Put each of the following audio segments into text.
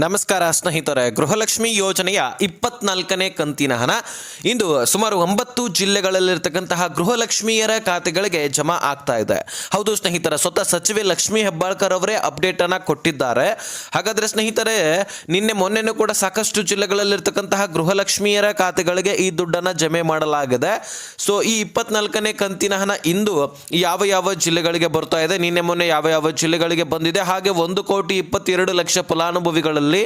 ನಮಸ್ಕಾರ ಸ್ನೇಹಿತರೆ, ಗೃಹಲಕ್ಷ್ಮಿ ಯೋಜನೆಯ ಇಪ್ಪತ್ನಾಲ್ಕನೇ ಕಂತಿನ ಹಣ. ಇಂದು ಸುಮಾರು ಒಂಬತ್ತು ಜಿಲ್ಲೆಗಳಲ್ಲಿರ್ತಕ್ಕಂತಹ ಗೃಹಲಕ್ಷ್ಮಿಯರ ಖಾತೆಗಳಿಗೆ ಜಮಾ ಆಗ್ತಾ ಇದೆ. ಹೌದು ಸ್ನೇಹಿತರ, ಸ್ವತಃ ಸಚಿವೆ ಲಕ್ಷ್ಮಿ ಹೆಬ್ಬಾಳ್ಕರ್ ಅವರೇ ಅಪ್ಡೇಟ್ ಅನ್ನ ಕೊಟ್ಟಿದ್ದಾರೆ. ಹಾಗಾದ್ರೆ ಸ್ನೇಹಿತರೆ, ನಿನ್ನೆ ಮೊನ್ನೆನೂ ಕೂಡ ಸಾಕಷ್ಟು ಜಿಲ್ಲೆಗಳಲ್ಲಿರ್ತಕ್ಕಂತಹ ಗೃಹಲಕ್ಷ್ಮಿಯರ ಖಾತೆಗಳಿಗೆ ಈ ದುಡ್ಡನ್ನ ಜಮೆ ಮಾಡಲಾಗಿದೆ. ಸೊ ಈ ಇಪ್ಪತ್ನಾಲ್ಕನೇ ಕಂತಿನ ಹಣ ಇಂದು ಯಾವ ಯಾವ ಜಿಲ್ಲೆಗಳಿಗೆ ಬರ್ತಾ ಇದೆ? ನಿನ್ನೆ ಮೊನ್ನೆ ಯಾವ ಯಾವ ಜಿಲ್ಲೆಗಳಿಗೆ ಬಂದಿದೆ? ಹಾಗೆ ಒಂದು ಕೋಟಿ ಇಪ್ಪತ್ತೆರಡು ಲಕ್ಷ ಫಲಾನುಭವಿಗಳಲ್ಲಿ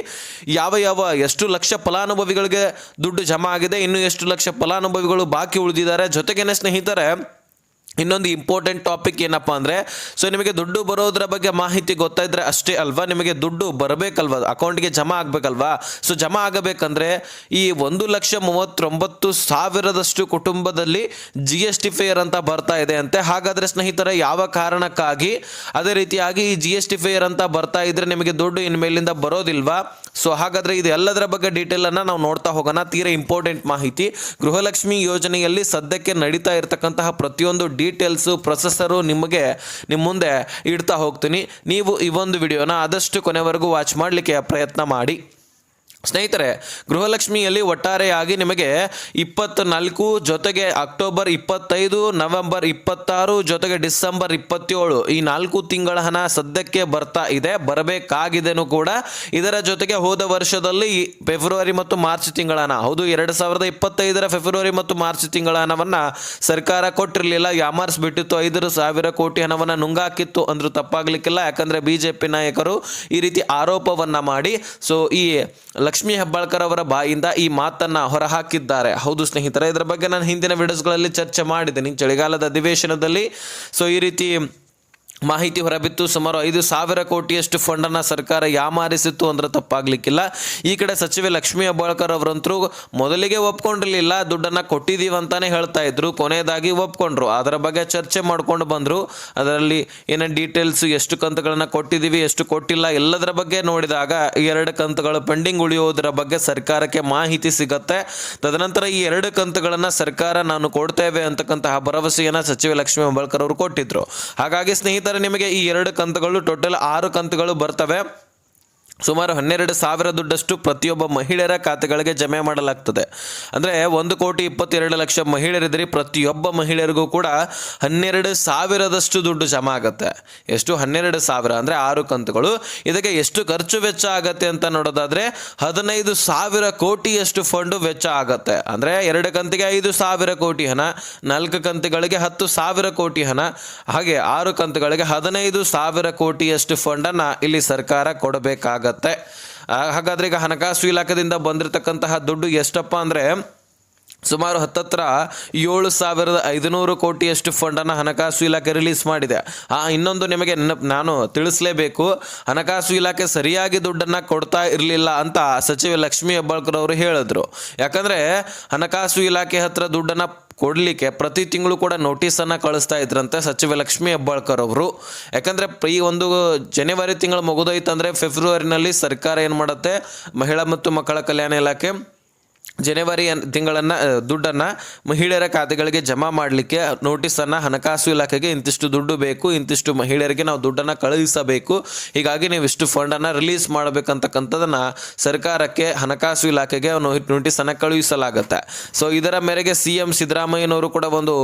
ಯಾವ ಯಾವ ಎಷ್ಟು ಲಕ್ಷ ಫಲಾನುಭವಿಗಳಿಗೆ ದುಡ್ಡು ಜಮಾ ಆಗಿದೆ, ಇನ್ನು ಎಷ್ಟು ಲಕ್ಷ ಫಲಾನುಭವಿಗಳು ಬಾಕಿ ಉಳಿದಿದ್ದಾರೆ, ಜೊತೆಗೇನೆ ಸ್ನೇಹಿತರೆ ಇನ್ನೊಂದು ಇಂಪಾರ್ಟೆಂಟ್ ಟಾಪಿಕ್ ಏನಪ್ಪ ಅಂದರೆ ಸೊ ನಿಮಗೆ ದುಡ್ಡು ಬರೋದ್ರ ಬಗ್ಗೆ ಮಾಹಿತಿ ಗೊತ್ತಾಯಿದ್ರೆ ಅಷ್ಟೇ ಅಲ್ವಾ? ನಿಮಗೆ ದುಡ್ಡು ಬರಬೇಕಲ್ವಾ? ಅಕೌಂಟ್ಗೆ ಜಮಾ ಆಗಬೇಕಲ್ವಾ? ಸೊ ಜಮಾ ಆಗಬೇಕಂದ್ರೆ ಈ ಒಂದು ಲಕ್ಷ ಮೂವತ್ತೊಂಬತ್ತು ಸಾವಿರದಷ್ಟು ಕುಟುಂಬದಲ್ಲಿ ಜಿ ಎಸ್ ಟಿ ಫೇರ್ ಅಂತ ಬರ್ತಾ ಇದೆ ಅಂತೆ. ಹಾಗಾದರೆ ಸ್ನೇಹಿತರೆ, ಯಾವ ಕಾರಣಕ್ಕಾಗಿ? ಅದೇ ರೀತಿಯಾಗಿ ಈ ಜಿ ಎಸ್ ಟಿ ಫೇರ್ ಅಂತ ಬರ್ತಾ ಇದ್ರೆ ನಿಮಗೆ ದುಡ್ಡು ಇನ್ಮೇಲಿಂದ ಬರೋದಿಲ್ವಾ? ಸೊ ಹಾಗಾದರೆ ಇದು ಎಲ್ಲದರ ಬಗ್ಗೆ ಡೀಟೇಲನ್ನು ನಾವು ನೋಡ್ತಾ ಹೋಗೋಣ. ತೀರಾ ಇಂಪಾರ್ಟೆಂಟ್ ಮಾಹಿತಿ. ಗೃಹಲಕ್ಷ್ಮಿ ಯೋಜನೆಯಲ್ಲಿ ಸದ್ಯಕ್ಕೆ ನಡೀತಾ ಇರತಕ್ಕಂತಹ ಪ್ರತಿಯೊಂದು ಡೀಟೇಲ್ಸು, ಪ್ರೊಸೆಸರು ನಿಮಗೆ ನಿಮ್ಮ ಮುಂದೆ ಇಡ್ತಾ ಹೋಗ್ತೀನಿ. ನೀವು ಈ ಒಂದು ವಿಡಿಯೋನ ಆದಷ್ಟು ಕೊನೆವರೆಗೂ ವಾಚ್ ಮಾಡಲಿಕ್ಕೆ ಪ್ರಯತ್ನ ಮಾಡಿ. ಸ್ನೇಹಿತರೆ, ಗೃಹಲಕ್ಷ್ಮಿಯಲ್ಲಿ ಒಟ್ಟಾರೆಯಾಗಿ ನಿಮಗೆ ಇಪ್ಪತ್ನಾಲ್ಕು ಜೊತೆಗೆ ಅಕ್ಟೋಬರ್ ಇಪ್ಪತ್ತೈದು, ನವೆಂಬರ್ ಇಪ್ಪತ್ತಾರು ಜೊತೆಗೆ ಡಿಸೆಂಬರ್ ಇಪ್ಪತ್ತೇಳು ಈ ನಾಲ್ಕು ತಿಂಗಳ ಹಣ ಸದ್ಯಕ್ಕೆ ಬರ್ತಾ ಇದೆ, ಬರಬೇಕಾಗಿದೆನೂ ಕೂಡ ಇದರ ಜೊತೆಗೆ ಹೋದ ವರ್ಷದಲ್ಲಿ ಫೆಬ್ರವರಿ ಮತ್ತು ಮಾರ್ಚ್ ತಿಂಗಳ ಹಣ. ಹೌದು, ಎರಡು ಸಾವಿರದ ಇಪ್ಪತ್ತೈದರ ಫೆಬ್ರವರಿ ಮತ್ತು ಮಾರ್ಚ್ ತಿಂಗಳ ಹಣವನ್ನು ಸರ್ಕಾರ ಕೊಟ್ಟಿರಲಿಲ್ಲ. ಯಾಮಾರಿಸ್ಬಿಟ್ಟಿತ್ತು ಐದು ಸಾವಿರ ಕೋಟಿ ಹಣವನ್ನು ನುಂಗಾಕಿತ್ತು ಅಂದ್ರೂ ತಪ್ಪಾಗ್ಲಿಕ್ಕಿಲ್ಲ. ಯಾಕಂದ್ರೆ ಬಿಜೆಪಿ ನಾಯಕರು ಈ ರೀತಿ ಆರೋಪವನ್ನ ಮಾಡಿ, ಸೊ ಈ ಲಕ್ಷ್ಮೀ ಹೆಬ್ಬಾಳ್ಕರ್ ಅವರ ಬಾಯಿಂದ ಈ ಮಾತನ್ನ ಹೊರಹಾಕಿದ್ದಾರೆ. ಹೌದು ಸ್ನೇಹಿತರೆ, ಇದರ ಬಗ್ಗೆ ನಾನು ಹಿಂದಿನ ವಿಡಿಯೋಸ್ಗಳಲ್ಲಿ ಚರ್ಚೆ ಮಾಡಿದ್ದೀನಿ ಚಳಿಗಾಲದ ಅಧಿವೇಶನದಲ್ಲಿ ಸೊ ಈ ರೀತಿ ಮಾಹಿತಿ ಹೊರಬಿತ್ತು. ಸುಮಾರು ಐದು ಸಾವಿರ ಕೋಟಿಯಷ್ಟು ಫಂಡನ್ನು ಸರ್ಕಾರ ಯಾಮಾರಿಸಿತ್ತು ಅಂದ್ರೆ ತಪ್ಪಾಗ್ಲಿಕ್ಕಿಲ್ಲ. ಈ ಕಡೆ ಸಚಿವೆ ಲಕ್ಷ್ಮೀ ಹೆಬ್ಬಾಳ್ಕರ್ ಅವರಂತರೂ ಮೊದಲಿಗೆ ಒಪ್ಕೊಂಡಿರಲಿಲ್ಲ, ದುಡ್ಡನ್ನು ಕೊಟ್ಟಿದ್ದೀವಿ ಅಂತಾನೆ ಹೇಳ್ತಾ ಇದ್ರು. ಕೊನೆಯದಾಗಿ ಒಪ್ಕೊಂಡ್ರು. ಅದರ ಬಗ್ಗೆ ಚರ್ಚೆ ಮಾಡ್ಕೊಂಡು ಬಂದರು. ಅದರಲ್ಲಿ ಏನೇನು ಡೀಟೇಲ್ಸ್ ಎಷ್ಟು ಕಂತುಗಳನ್ನು ಕೊಟ್ಟಿದ್ದೀವಿ ಎಷ್ಟು ಕೊಟ್ಟಿಲ್ಲ, ಎಲ್ಲದರ ಬಗ್ಗೆ ನೋಡಿದಾಗ ಎರಡು ಕಂತುಗಳು ಪೆಂಡಿಂಗ್ ಉಳಿಯೋದರ ಬಗ್ಗೆ ಸರ್ಕಾರಕ್ಕೆ ಮಾಹಿತಿ ಸಿಗತ್ತೆ. ತದನಂತರ ಈ ಎರಡು ಕಂತುಗಳನ್ನು ಸರ್ಕಾರ ನಾನು ಕೊಡ್ತೇವೆ ಅಂತಕ್ಕಂತಹ ಭರವಸೆಯನ್ನು ಸಚಿವೆ ಲಕ್ಷ್ಮೀ ಹೆಬ್ಬಾಳ್ಕರ್ ಅವರು ಕೊಟ್ಟಿದ್ರು. ಹಾಗಾಗಿ ಸ್ನೇಹಿತರೆ ನಿಮಗೆ ಈ ಎರಡು ಕಂತುಗಳು ಟೋಟಲ್ ಆರು ಕಂತುಗಳು ಬರ್ತವೆ. ಸುಮಾರು ಹನ್ನೆರಡು ಸಾವಿರ ದುಡ್ಡಷ್ಟು ಪ್ರತಿಯೊಬ್ಬ ಮಹಿಳೆಯರ ಖಾತೆಗಳಿಗೆ ಜಮೆ ಮಾಡಲಾಗ್ತದೆ. ಅಂದರೆ ಒಂದು ಕೋಟಿ ಇಪ್ಪತ್ತೆರಡು ಲಕ್ಷ ಮಹಿಳೆಯರಿದ್ದರೆ ಪ್ರತಿಯೊಬ್ಬ ಮಹಿಳೆಯರಿಗೂ ಕೂಡ ಹನ್ನೆರಡು ಸಾವಿರದಷ್ಟು ದುಡ್ಡು ಜಮಾ ಆಗುತ್ತೆ. ಎಷ್ಟು? ಹನ್ನೆರಡು ಸಾವಿರ. ಅಂದರೆ ಆರು ಕಂತುಗಳು. ಇದಕ್ಕೆ ಎಷ್ಟು ಖರ್ಚು ವೆಚ್ಚ ಆಗುತ್ತೆ ಅಂತ ನೋಡೋದಾದರೆ, ಹದಿನೈದು ಸಾವಿರ ಕೋಟಿಯಷ್ಟು ಫಂಡು ವೆಚ್ಚ ಆಗುತ್ತೆ. ಅಂದರೆ ಎರಡು ಕಂತಿಗೆ ಐದು ಸಾವಿರ ಕೋಟಿ ಹಣ, ನಾಲ್ಕು ಕಂತುಗಳಿಗೆ ಹತ್ತು ಸಾವಿರ ಕೋಟಿ ಹಣ, ಹಾಗೆ ಆರು ಕಂತುಗಳಿಗೆ ಹದಿನೈದು ಸಾವಿರ ಕೋಟಿಯಷ್ಟು ಫಂಡನ್ನು ಇಲ್ಲಿ ಸರ್ಕಾರ ಕೊಡಬೇಕಾಗತ್ತೆ. ಆ, ಹಾಗಾದ್ರೆ ಈಗ ಹಣಕಾಸು ಇಲಾಖೆಯಿಂದ ಬಂದಿರತಕ್ಕಂತಹ ದುಡ್ಡು ಎಷ್ಟಪ್ಪ ಅಂದರೆ ಸುಮಾರು ಹತ್ತತ್ರ ಏಳು ಸಾವಿರದ ಐದುನೂರು ಕೋಟಿಯಷ್ಟು ಫಂಡನ್ನು ಹಣಕಾಸು ಇಲಾಖೆ ರಿಲೀಸ್ ಮಾಡಿದೆ. ಆ ಇನ್ನೊಂದು ನಿಮಗೆ ನಾನು ತಿಳಿಸಲೇಬೇಕು. ಹಣಕಾಸು ಇಲಾಖೆ ಸರಿಯಾಗಿ ದುಡ್ಡನ್ನು ಕೊಡ್ತಾ ಇರಲಿಲ್ಲ ಅಂತ ಸಚಿವೆ ಲಕ್ಷ್ಮೀ ಹೆಬ್ಬಾಳ್ಕರ್ ಅವರು ಹೇಳಿದ್ರು. ಯಾಕಂದರೆ ಹಣಕಾಸು ಇಲಾಖೆ ಹತ್ರ ದುಡ್ಡನ್ನು ಕೊಡಲಿಕ್ಕೆ ಪ್ರತಿ ತಿಂಗಳು ಕೂಡ ನೋಟಿಸನ್ನು ಕಳಿಸ್ತಾ ಇದ್ರಂತೆ ಸಚಿವ ಲಕ್ಷ್ಮೀ ಹೆಬ್ಬಾಳ್ಕರ್ ಅವರು. ಯಾಕಂದರೆ ಈ ಒಂದು ಜನವರಿ ತಿಂಗಳು ಮುಗಿದೋಯ್ತಂದರೆ ಫೆಬ್ರವರಿನಲ್ಲಿ ಸರ್ಕಾರ ಏನು ಮಾಡುತ್ತೆ? ಮಹಿಳಾ ಮತ್ತು ಮಕ್ಕಳ ಕಲ್ಯಾಣ ಇಲಾಖೆ ಜನವರಿ ತಿಂಗಳನ್ನು ದುಡ್ಡನ್ನ ಮಹಿಳೆಯರ ಖಾತೆಗಳಿಗೆ ಜಮಾ ಮಾಡಲಿಕ್ಕೆ ನೋಟಿಸನ್ನು ಹಣಕಾಸು ಇಲಾಖೆಗೆ ಇಂತಿಷ್ಟು ದುಡ್ಡು ಬೇಕು, ಇಂತಿಷ್ಟು ಮಹಿಳೆಯರಿಗೆ ನಾವು ದುಡ್ಡನ್ನು ಕಳುಹಿಸಬೇಕು. ಹೀಗಾಗಿ ನೀವು ಇಷ್ಟು ಫಂಡನ್ನು ರಿಲೀಸ್ ಮಾಡಬೇಕಂತಕ್ಕಂಥದ್ದನ್ನು ಸರ್ಕಾರಕ್ಕೆ, ಹಣಕಾಸು ಇಲಾಖೆಗೆ ನೋಟಿಸನ್ನು ಕಳುಹಿಸಲಾಗುತ್ತೆ. ಸೊ ಇದರ ಮೇರೆಗೆ ಸಿ ಎಂ ಸಿದ್ದರಾಮಯ್ಯನವರು ಕೂಡ ಒಂದು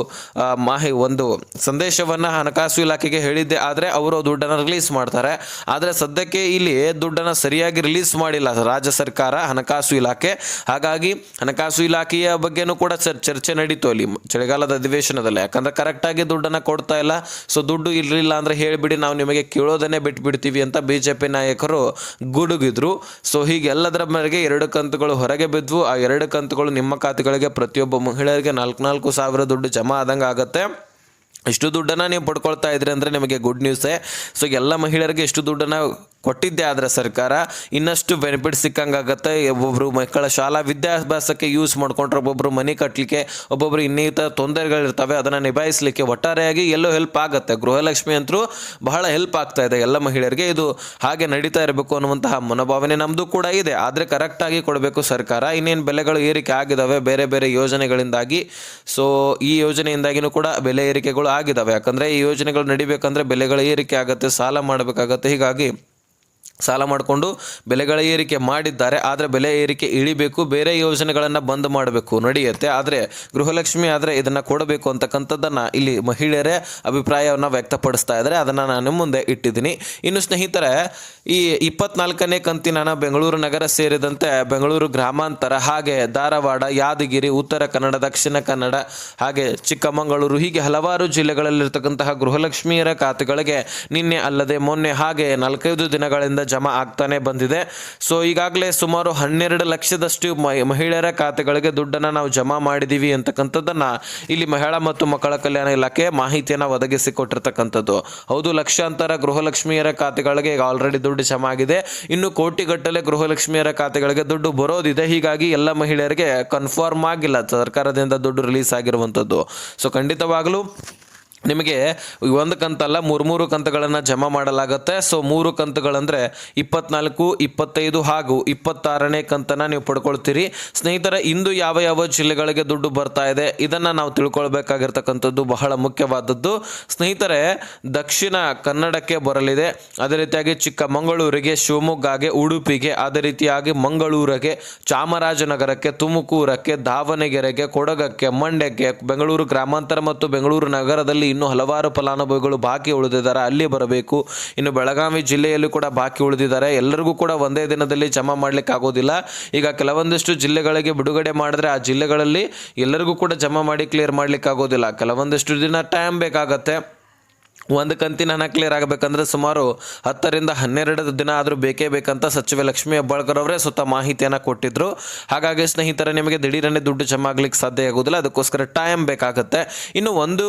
ಮಾಹಿ, ಒಂದು ಸಂದೇಶವನ್ನು ಹಣಕಾಸು ಇಲಾಖೆಗೆ ಹೇಳಿದ್ದೆ. ಆದರೆ ಅವರು ದುಡ್ಡನ್ನು ರಿಲೀಸ್ ಮಾಡ್ತಾರೆ. ಆದರೆ ಸದ್ಯಕ್ಕೆ ಇಲ್ಲಿ ದುಡ್ಡನ್ನು ಸರಿಯಾಗಿ ರಿಲೀಸ್ ಮಾಡಿಲ್ಲ ರಾಜ್ಯ ಸರ್ಕಾರ, ಹಣಕಾಸು ಇಲಾಖೆ. ಹಾಗಾಗಿ ಹಣಕಾಸು ಇಲಾಖೆಯ ಬಗ್ಗೆನೂ ಕೂಡ ಚರ್- ಚರ್ಚೆ ನಡೀತು ಅಲ್ಲಿ ಚಳಿಗಾಲದ ಅಧಿವೇಶನದಲ್ಲಿ. ಯಾಕಂದ್ರೆ ಕರೆಕ್ಟಾಗಿ ದುಡ್ಡನ್ನು ಕೊಡ್ತಾ ಇಲ್ಲ. ಸೊ ದುಡ್ಡು ಇರಲಿಲ್ಲ ಅಂದರೆ ಹೇಳಿಬಿಡಿ, ನಾವು ನಿಮಗೆ ಕೇಳೋದನ್ನೇ ಬಿಟ್ಬಿಡ್ತೀವಿ ಅಂತ ಬಿ ಜೆ ಪಿ ನಾಯಕರು ಗುಡುಗಿದ್ರು. ಸೊ ಹೀಗೆಲ್ಲದರ ಮೇರೆಗೆ ಎರಡು ಕಂತುಗಳು ಹೊರಗೆ ಬಿದ್ದವು ಆ ಎರಡು ಕಂತುಗಳು ನಿಮ್ಮ ಖಾತೆಗಳಿಗೆ ಪ್ರತಿಯೊಬ್ಬ ಮಹಿಳೆಯರಿಗೆ ನಾಲ್ಕು ನಾಲ್ಕು ಸಾವಿರ ದುಡ್ಡು ಜಮಾ ಆದಂಗೆ ಆಗುತ್ತೆ. ಇಷ್ಟು ದುಡ್ಡನ್ನು ನೀವು ಪಡ್ಕೊಳ್ತಾ ಇದ್ರಿ ಅಂದರೆ ನಿಮಗೆ ಗುಡ್ ನ್ಯೂಸೇ ಸೊ ಎಲ್ಲ ಮಹಿಳೆಯರಿಗೆ ಇಷ್ಟು ದುಡ್ಡನ್ನು ಕೊಟ್ಟಿದ್ದೆ ಆದರೆ ಸರ್ಕಾರ ಇನ್ನಷ್ಟು ಬೆನಿಫಿಟ್ ಸಿಕ್ಕಂಗಾಗತ್ತೆ. ಒಬ್ಬೊಬ್ಬರು ಮಕ್ಕಳ ಶಾಲಾ ವಿದ್ಯಾಭ್ಯಾಸಕ್ಕೆ ಯೂಸ್ ಮಾಡ್ಕೊಂಡ್ರೆ ಒಬ್ಬೊಬ್ಬರು ಮನೆ ಕಟ್ಟಲಿಕ್ಕೆ ಒಬ್ಬೊಬ್ಬರು ಇನ್ನಿತರ ತೊಂದರೆಗಳಿರ್ತವೆ, ಅದನ್ನು ನಿಭಾಯಿಸಲಿಕ್ಕೆ ಒಟ್ಟಾರೆಯಾಗಿ ಎಲ್ಲೋ ಹೆಲ್ಪ್ ಆಗುತ್ತೆ. ಗೃಹಲಕ್ಷ್ಮಿ ಅಂತರೂ ಬಹಳ ಹೆಲ್ಪ್ ಆಗ್ತಾ ಇದೆ ಎಲ್ಲ ಮಹಿಳೆಯರಿಗೆ. ಇದು ಹಾಗೆ ನಡೀತಾ ಇರಬೇಕು ಅನ್ನುವಂತಹ ಮನೋಭಾವನೆ ನಮ್ಮದು ಕೂಡ ಇದೆ. ಆದರೆ ಕರೆಕ್ಟಾಗಿ ಕೊಡಬೇಕು ಸರ್ಕಾರ. ಇನ್ನೇನು ಬೆಲೆಗಳು ಏರಿಕೆ ಆಗಿದ್ದಾವೆ ಬೇರೆ ಬೇರೆ ಯೋಜನೆಗಳಿಂದಾಗಿ. ಸೊ ಈ ಯೋಜನೆಯಿಂದಾಗಿನೂ ಕೂಡ ಬೆಲೆ ಏರಿಕೆಗಳು ಆಗಿದ್ದಾವೆ ಯಾಕಂದರೆ ಈ ಯೋಜನೆಗಳು ನಡಿಬೇಕಂದ್ರೆ ಬೆಲೆಗಳು ಏರಿಕೆ ಆಗುತ್ತೆ, ಸಾಲ ಮಾಡಬೇಕಾಗತ್ತೆ. ಹೀಗಾಗಿ ಸಾಲ ಮಾಡಿಕೊಂಡು ಬೆಲೆಗಳ ಏರಿಕೆ ಮಾಡಿದ್ದಾರೆ, ಆದರೆ ಬೆಲೆ ಏರಿಕೆ ಇಳಿಬೇಕು, ಬೇರೆ ಯೋಜನೆಗಳನ್ನು ಬಂದ್ ಮಾಡಬೇಕು ನಡೆಯುತ್ತೆ. ಆದರೆ ಗೃಹಲಕ್ಷ್ಮಿ ಆದರೆ ಇದನ್ನು ಕೊಡಬೇಕು ಅಂತಕ್ಕಂಥದ್ದನ್ನು ಇಲ್ಲಿ ಮಹಿಳೆಯರೇ ಅಭಿಪ್ರಾಯವನ್ನು ವ್ಯಕ್ತಪಡಿಸ್ತಾ ಇದ್ದಾರೆ. ಅದನ್ನು ನಾನು ಮುಂದೆ ಇಟ್ಟಿದ್ದೀನಿ. ಇನ್ನು ಸ್ನೇಹಿತರೆ, ಈ ಇಪ್ಪತ್ನಾಲ್ಕನೇ ಕಂತಿನ ಬೆಂಗಳೂರು ನಗರ ಸೇರಿದಂತೆ ಬೆಂಗಳೂರು ಗ್ರಾಮಾಂತರ, ಹಾಗೆ ಧಾರವಾಡ, ಯಾದಗಿರಿ, ಉತ್ತರ ಕನ್ನಡ, ದಕ್ಷಿಣ ಕನ್ನಡ, ಹಾಗೆ ಚಿಕ್ಕಮಗಳೂರು, ಹೀಗೆ ಹಲವಾರು ಜಿಲ್ಲೆಗಳಲ್ಲಿರ್ತಕ್ಕಂತಹ ಗೃಹಲಕ್ಷ್ಮಿಯರ ಖಾತೆಗಳಿಗೆ ನಿನ್ನೆ ಅಲ್ಲದೆ ಮೊನ್ನೆ ಹಾಗೆ ನಾಲ್ಕೈದು ದಿನಗಳಿಂದ ಜಮಾ ಆಗ್ತಾನೆ ಬಂದಿದೆ. ಸೊ ಈಗಾಗಲೇ ಸುಮಾರು ಹನ್ನೆರಡು ಲಕ್ಷದಷ್ಟು ಮಹಿಳೆಯರ ಖಾತೆಗಳಿಗೆ ದುಡ್ಡನ್ನು ನಾವು ಜಮಾ ಮಾಡಿದ್ದೀವಿ ಅಂತಕ್ಕಂಥದ್ದನ್ನು ಇಲ್ಲಿ ಮಹಿಳಾ ಮತ್ತು ಮಕ್ಕಳ ಕಲ್ಯಾಣ ಇಲಾಖೆ ಮಾಹಿತಿಯನ್ನು ಒದಗಿಸಿಕೊಟ್ಟಿರ್ತಕ್ಕಂಥದ್ದು. ಹೌದು, ಲಕ್ಷಾಂತರ ಗೃಹಲಕ್ಷ್ಮಿಯರ ಖಾತೆಗಳಿಗೆ ಈಗ ಆಲ್ರೆಡಿ ದುಡ್ಡು ಜಮಾ ಆಗಿದೆ. ಇನ್ನು ಕೋಟಿಗಟ್ಟಲೆ ಗೃಹಲಕ್ಷ್ಮಿಯರ ಖಾತೆಗಳಿಗೆ ದುಡ್ಡು ಬರೋದಿದೆ. ಹೀಗಾಗಿ ಎಲ್ಲ ಮಹಿಳೆಯರಿಗೆ ಕನ್ಫರ್ಮ್ ಆಗಿಲ್ಲ. ಸರ್ಕಾರದಿಂದ ದುಡ್ಡು ರಿಲೀಸ್ ಆಗಿರುವಂಥದ್ದು. ಸೊ ಖಂಡಿತವಾಗಲೂ ನಿಮಗೆ ಒಂದು ಕಂತಲ್ಲ ಮೂರು ಮೂರು ಕಂತುಗಳನ್ನು ಜಮಾ ಮಾಡಲಾಗುತ್ತೆ. ಸೊ ಮೂರು ಕಂತುಗಳಂದರೆ ಇಪ್ಪತ್ನಾಲ್ಕು, ಇಪ್ಪತ್ತೈದು ಹಾಗೂ ಇಪ್ಪತ್ತಾರನೇ ಕಂತನ್ನು ನೀವು ಪಡ್ಕೊಳ್ತೀರಿ. ಸ್ನೇಹಿತರ, ಇಂದು ಯಾವ ಯಾವ ಜಿಲ್ಲೆಗಳಿಗೆ ದುಡ್ಡು ಬರ್ತಾ ಇದೆ, ಇದನ್ನು ನಾವು ತಿಳ್ಕೊಳ್ಬೇಕಾಗಿರ್ತಕ್ಕಂಥದ್ದು ಬಹಳ ಮುಖ್ಯವಾದದ್ದು. ಸ್ನೇಹಿತರೆ, ದಕ್ಷಿಣ ಕನ್ನಡಕ್ಕೆ ಬರಲಿದೆ. ಅದೇ ರೀತಿಯಾಗಿ ಚಿಕ್ಕಮಗಳೂರಿಗೆ, ಶಿವಮೊಗ್ಗಗೆ, ಉಡುಪಿಗೆ, ಅದೇ ರೀತಿಯಾಗಿ ಮಂಗಳೂರಿಗೆ, ಚಾಮರಾಜನಗರಕ್ಕೆ, ತುಮಕೂರಕ್ಕೆ, ದಾವಣಗೆರೆಗೆ, ಕೊಡಗಕ್ಕೆ, ಮಂಡ್ಯಕ್ಕೆ, ಬೆಂಗಳೂರು ಗ್ರಾಮಾಂತರ ಮತ್ತು ಬೆಂಗಳೂರು ನಗರದಲ್ಲಿ ಇನ್ನೂ ಹಲವಾರು ಫಲಾನುಭವಿಗಳು ಬಾಕಿ ಉಳಿದಿದ್ದಾರೆ ಅಲ್ಲಿ ಬರಬೇಕು. ಇನ್ನು ಬೆಳಗಾವಿ ಜಿಲ್ಲೆಯಲ್ಲೂ ಕೂಡ ಬಾಕಿ ಉಳಿದಿದ್ದಾರೆ. ಎಲ್ಲರಿಗೂ ಕೂಡ ಒಂದೇ ದಿನದಲ್ಲಿ ಜಮಾ ಮಾಡ್ಲಿಕ್ಕೆ ಆಗೋದಿಲ್ಲ ಈಗ ಕೆಲವೊಂದಿಷ್ಟು ಜಿಲ್ಲೆಗಳಿಗೆ ಬಿಡುಗಡೆ ಮಾಡಿದ್ರೆ ಆ ಜಿಲ್ಲೆಗಳಲ್ಲಿ ಎಲ್ಲರಿಗೂ ಕೂಡ ಜಮಾ ಮಾಡಿ ಕ್ಲಿಯರ್ ಮಾಡ್ಲಿಕ್ಕೆ ಆಗೋದಿಲ್ಲ ಕೆಲವೊಂದಿಷ್ಟು ದಿನ ಟೈಮ್ ಬೇಕಾಗತ್ತೆ. ಒಂದು ಕಂತಿನ ಹಣ ಕ್ಲಿಯರ್ ಆಗಬೇಕಂದ್ರೆ ಸುಮಾರು ಹತ್ತರಿಂದ ಹನ್ನೆರಡು ದಿನ ಆದರೂ ಬೇಕೇ ಬೇಕಂತ ಸಚಿವೆ ಲಕ್ಷ್ಮೀ ಹೆಬ್ಬಾಳ್ಕರ್ ಅವರೇ ಸ್ವತಃ ಮಾಹಿತಿಯನ್ನು ಕೊಟ್ಟಿದ್ರು. ಹಾಗಾಗಿ ಸ್ನೇಹಿತರೆ, ನಿಮಗೆ ದಿಢೀರನೆ ದುಡ್ಡು ಜಮಾ ಆಗ್ಲಿಕ್ಕೆ ಸಾಧ್ಯ ಆಗೋದಿಲ್ಲ. ಅದಕ್ಕೋಸ್ಕರ ಟೈಮ್ ಬೇಕಾಗುತ್ತೆ. ಇನ್ನು ಒಂದು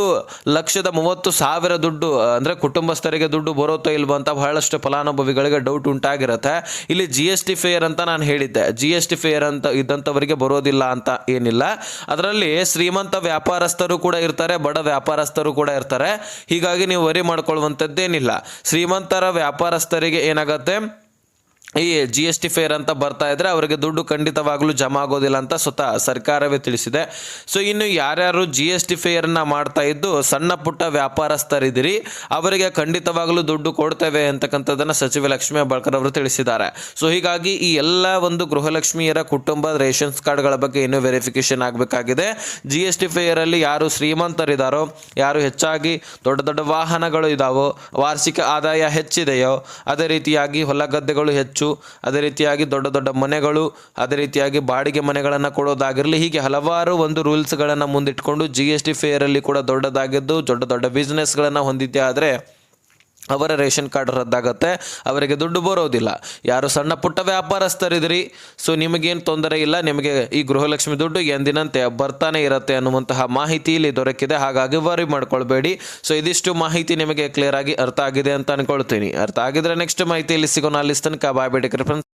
ಲಕ್ಷದ ಮೂವತ್ತು ಸಾವಿರ ದುಡ್ಡು, ಅಂದರೆ ಕುಟುಂಬಸ್ಥರಿಗೆ ದುಡ್ಡು ಬರುತ್ತೋ ಇಲ್ವೋ ಅಂತ ಬಹಳಷ್ಟು ಫಲಾನುಭವಿಗಳಿಗೆ ಡೌಟ್ ಉಂಟಾಗಿರುತ್ತೆ. ಇಲ್ಲಿ ಜಿ ಎಸ್ ಟಿ ಫೇರ್ ಅಂತ ನಾನು ಹೇಳಿದ್ದೆ. ಜಿ ಎಸ್ ಟಿ ಫೇರ್ ಅಂತ ಇದ್ದಂಥವರಿಗೆ ಬರೋದಿಲ್ಲ ಅಂತ ಏನಿಲ್ಲ. ಅದರಲ್ಲಿ ಶ್ರೀಮಂತ ವ್ಯಾಪಾರಸ್ಥರು ಕೂಡ ಇರ್ತಾರೆ, ಬಡ ವ್ಯಾಪಾರಸ್ಥರು ಕೂಡ ಇರ್ತಾರೆ. ಹೀಗಾಗಿ ನೀವು ವರಿ ಮಾಡ್ಕೊಳ್ಳುವಂಥದ್ದೇನಿಲ್ಲ. ಶ್ರೀಮಂತರ ವ್ಯಾಪಾರಸ್ಥರಿಗೆ ಏನಾಗುತ್ತೆ? ಈ ಜಿ ಎಸ್ ಟಿ ಫೇರ್ ಅಂತ ಬರ್ತಾ ಇದ್ರೆ ಅವರಿಗೆ ದುಡ್ಡು ಖಂಡಿತವಾಗ್ಲೂ ಜಮಾ ಆಗೋದಿಲ್ಲ ಅಂತ ಸ್ವತಃ ಸರ್ಕಾರವೇ ತಿಳಿಸಿದೆ. ಸೊ ಇನ್ನು ಯಾರ್ಯಾರು ಜಿ ಎಸ್ ಟಿ ಫೇರನ್ನು ಮಾಡ್ತಾ ಇದ್ದು ಸಣ್ಣ ಪುಟ್ಟ ವ್ಯಾಪಾರಸ್ಥರಿದ್ದೀರಿ, ಅವರಿಗೆ ಖಂಡಿತವಾಗ್ಲೂ ದುಡ್ಡು ಕೊಡ್ತೇವೆ ಅಂತಕ್ಕಂಥದ್ದನ್ನು ಸಚಿವ ಲಕ್ಷ್ಮೀ ಹೆಬ್ಬಾಳ್ಕರ್ ಅವರು ತಿಳಿಸಿದ್ದಾರೆ. ಸೊ ಹೀಗಾಗಿ ಈ ಎಲ್ಲ ಒಂದು ಗೃಹಲಕ್ಷ್ಮಿಯರ ಕುಟುಂಬ ರೇಷನ್ಸ್ ಕಾರ್ಡ್ಗಳ ಬಗ್ಗೆ ಇನ್ನೂ ವೆರಿಫಿಕೇಶನ್ ಆಗಬೇಕಾಗಿದೆ. ಜಿ ಎಸ್ ಟಿ ಫೇರಲ್ಲಿ ಯಾರು ಶ್ರೀಮಂತರಿದ್ದಾರೋ ಯಾರು ಹೆಚ್ಚಾಗಿ ದೊಡ್ಡ ದೊಡ್ಡ ವಾಹನಗಳು ಇದಾವೋ, ವಾರ್ಷಿಕ ಆದಾಯ ಹೆಚ್ಚಿದೆಯೋ, ಅದೇ ರೀತಿಯಾಗಿ ಹೊಲ ಗದ್ದೆಗಳು ಹೆಚ್ಚು ಅದೇ ರೀತಿಯಾಗಿ ದೊಡ್ಡ ದೊಡ್ಡ ಮನೆಗಳು, ಅದೇ ರೀತಿಯಾಗಿ ಬಾಡಿಗೆ ಮನೆಗಳನ್ನು ಕೊಡೋದಾಗಿರಲಿ, ಹೀಗೆ ಹಲವಾರು ಒಂದು ರೂಲ್ಸ್ಗಳನ್ನು ಮುಂದಿಟ್ಕೊಂಡು ಜಿ ಎಸ್ ಟಿ ಫೇರಲ್ಲಿ ಕೂಡ ದೊಡ್ಡದಾಗಿದ್ದು, ದೊಡ್ಡ ದೊಡ್ಡ ಬಿಸ್ನೆಸ್ಗಳನ್ನು ಹೊಂದಿದ್ದೆ ಆದರೆ ಅವರ ರೇಷನ್ ಕಾರ್ಡ್ ರದ್ದಾಗತ್ತೆ, ಅವರಿಗೆ ದುಡ್ಡು ಬರೋದಿಲ್ಲ. ಯಾರು ಸಣ್ಣ ಪುಟ್ಟ ವ್ಯಾಪಾರಸ್ಥರಿದ್ರಿ ಸೊ ನಿಮಗೇನು ತೊಂದರೆ ಇಲ್ಲ, ನಿಮಗೆ ಈ ಗೃಹಲಕ್ಷ್ಮಿ ದುಡ್ಡು ಎಂದಿನಂತೆ ಬರ್ತಾನೆ ಇರುತ್ತೆ ಅನ್ನುವಂತಹ ಮಾಹಿತಿ ಇಲ್ಲಿ ದೊರಕಿದೆ, ಹಾಗಾಗಿ ವರಿ ಮಾಡ್ಕೊಳ್ಬೇಡಿ. ಸೊ ಇದಿಷ್ಟು ಮಾಹಿತಿ ನಿಮಗೆ ಕ್ಲಿಯರ್ ಆಗಿ ಅರ್ಥ ಆಗಿದೆ ಅಂತ ಅನ್ಕೊಳ್ತೀನಿ. ಅರ್ಥ ಆಗಿದ್ರೆ ನೆಕ್ಸ್ಟ್ ಮಾಹಿತಿ ಇಲ್ಲಿ ಸಿಗೋಣ ಅಲ್ಲಿ ತನಕ ಬಾಯ್ ಬೇಡಿ ಫ್ರೆಂಡ್ಸ್